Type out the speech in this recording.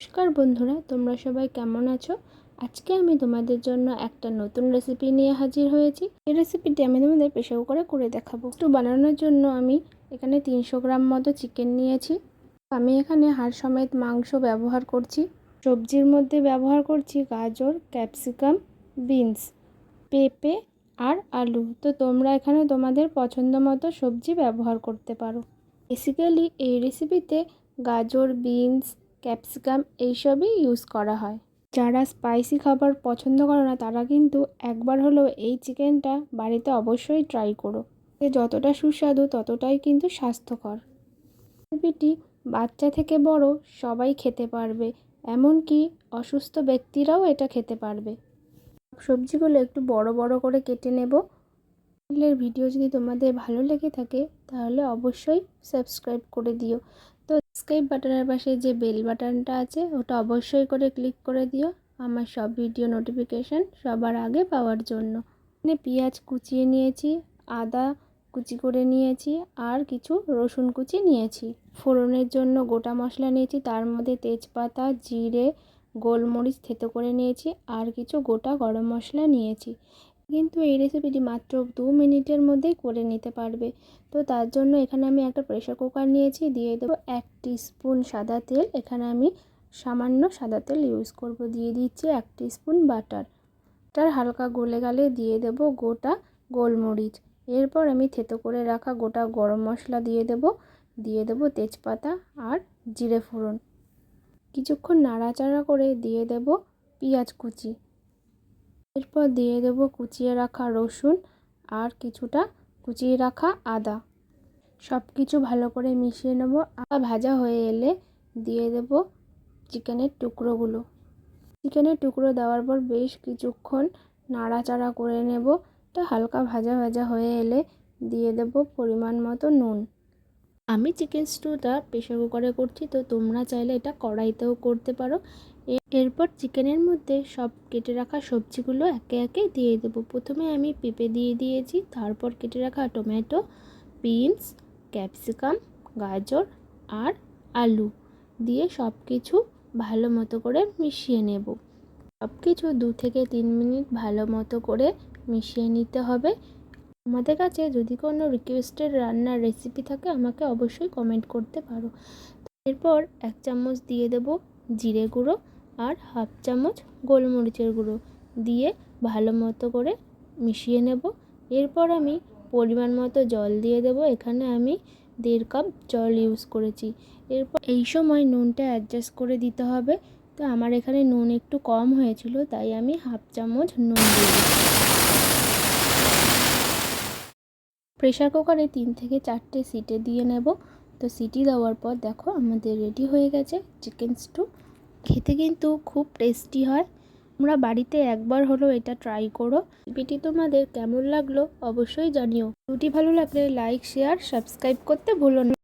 নমস্কার বন্ধুরা, তোমরা সবাই কেমন আছো? আজকে আমি তোমাদের জন্য একটা নতুন রেসিপি নিয়ে হাজির হয়েছি। এই রেসিপিটি আমি তোমাদের প্রেশার কুকারে করে দেখাবো। একটু বানানোর জন্য আমি এখানে তিনশো গ্রাম মতো চিকেন নিয়েছি। আমি এখানে হাড় সমেত মাংস ব্যবহার করছি। সবজির মধ্যে ব্যবহার করছি গাজর ক্যাপসিকাম বিনস পেঁপে আর আলু। তো তোমরা এখানে তোমাদের পছন্দ মতো সবজি ব্যবহার করতে পারো। বেসিক্যালি এই রেসিপিতে গাজর বিনস ক্যাপসিকাম এইসবই ইউজ করা হয়। যারা স্পাইসি খাবার পছন্দ করে না, তারা কিন্তু একবার হলেও এই চিকেনটা বাড়িতে অবশ্যই ট্রাই করো। যতটা সুস্বাদু, ততটাই কিন্তু স্বাস্থ্যকর। রেসিপিটি বাচ্চা থেকে বড় সবাই খেতে পারবে, এমনকি অসুস্থ ব্যক্তিরাও এটা খেতে পারবে। সবজিগুলো একটু বড় বড় করে কেটে নেব। ভিডিও যদি তোমাদের ভালো লেগে থাকে, তাহলে অবশ্যই সাবস্ক্রাইব করে দিও। তো সাবস্ক্রাইব বাটনের পাশে যে বেল বাটনটা আছে, ওটা অবশ্যই করে ক্লিক করে দিও। আমার সব ভিডিও নোটিফিকেশান সবার আগে পাওয়ার জন্য। এখানে পেঁয়াজ কুচিয়ে নিয়েছি, আদা কুচি করে নিয়েছি, আর কিছু রসুন কুচি নিয়েছি। ফোড়নের জন্য গোটা মশলা নিয়েছি, তার মধ্যে তেজপাতা, জিরে, গোলমরিচ থেতো করে নিয়েছি, আর কিছু গোটা গরম মশলা নিয়েছি। কিন্তু এই রেসিপিটি মাত্র দু মিনিটের মধ্যেই করে নিতে পারবে। তো তার জন্য এখানে আমি একটা প্রেশার কুকার নিয়েছি, দিয়ে দেবো এক স্পুন সাদা তেল। এখানে আমি সামান্য সাদা তেল ইউজ করব। দিয়ে দিচ্ছি এক স্পুন বাটার বাটার হালকা গলে গেলে দিয়ে দেব গোটা গোলমরিচ। এরপর আমি থেতো করে রাখা গোটা গরম মশলা দিয়ে দেব। দিয়ে দেব তেজপাতা আর জিরে ফোড়ন। কিছুক্ষণ নাড়াচাড়া করে দিয়ে দেব পেঁয়াজ কুচি। এরপর দিয়ে দেব কুচিয়ে রাখা রসুন আর কিছুটা কুচিয়ে রাখা আদা। সব কিছু ভালো করে মিশিয়ে নেব। আদা ভাজা হয়ে এলে দিয়ে দেব চিকেনের টুকরোগুলো। চিকেনের টুকরো দেওয়ার পর বেশ কিছুক্ষণ নাড়াচাড়া করে নেব। তো হালকা ভাজা ভাজা হয়ে এলে দিয়ে দেব পরিমাণ মতো নুন। আমি চিকেন স্টুটা প্রেশার কুকারে করছি, তো তোমরা চাইলে এটা কড়াইতেও করতে পারো। এরপর চিকেনের মধ্যে সব কেটে রাখা সবজিগুলো একে একে দিয়ে দেবো। প্রথমে আমি পেঁপে দিয়ে দিয়েছি, তারপর কেটে রাখা টমেটো, বিনস, ক্যাপসিকাম, গাজর আর আলু দিয়ে সব কিছু ভালো মতো করে মিশিয়ে নেব। সব কিছু দু থেকে তিন মিনিট ভালো মতো করে মিশিয়ে নিতে হবে। আমাদের কাছে যদি কোনো রিকোয়েস্টেড রান্নার রেসিপি থাকে, আমাকে অবশ্যই কমেন্ট করতে পারো। এরপর এক চামচ দিয়ে দেব জিরে গুঁড়ো আর হাফ চামচ গোলমরিচের গুঁড়ো দিয়ে ভালো মতো করে মিশিয়ে নেব। এরপর আমি পরিমাণ মতো জল দিয়ে দেব। এখানে আমি দেড় কাপ জল ইউজ করেছি। এরপর এই সময় নুনটা অ্যাডজাস্ট করে দিতে হবে। তো আমার এখানে নুন একটু কম হয়েছিল, তাই আমি হাফ চামচ নুন দিয়ে দিচ্ছি প্রেশার কুকারে তিন থেকে চারটে সিটে দিয়ে নেব। তো সিটি দেওয়ার পর দেখো আমাদের রেডি হয়ে গেছে চিকেন স্টু খেতে কিন্তু খুব টেস্টি হয়। তোমরা বাড়িতে একবার হলো এটা ট্রাই করো। রেসিপিটি তোমাদের কেমন লাগল অবশ্যই জানিও। রুটি ভালো লাগলে লাইক শেয়ার সাবস্ক্রাইব করতে ভুলো না।